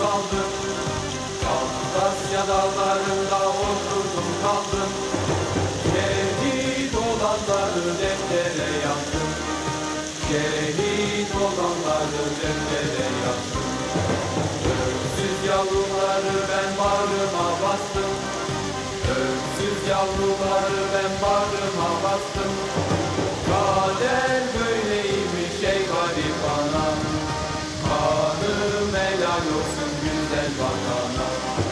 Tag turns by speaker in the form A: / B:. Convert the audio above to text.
A: kaldım. Kafkasya dağlarında oturdum kaldım. Şehit olanları deftere yazdım. Şehit olanları deftere yazdım. Öksüz yavruları ben bağrıma bastım. Öksüz yavruları ben bağrıma bastım yoksun güzel vatana.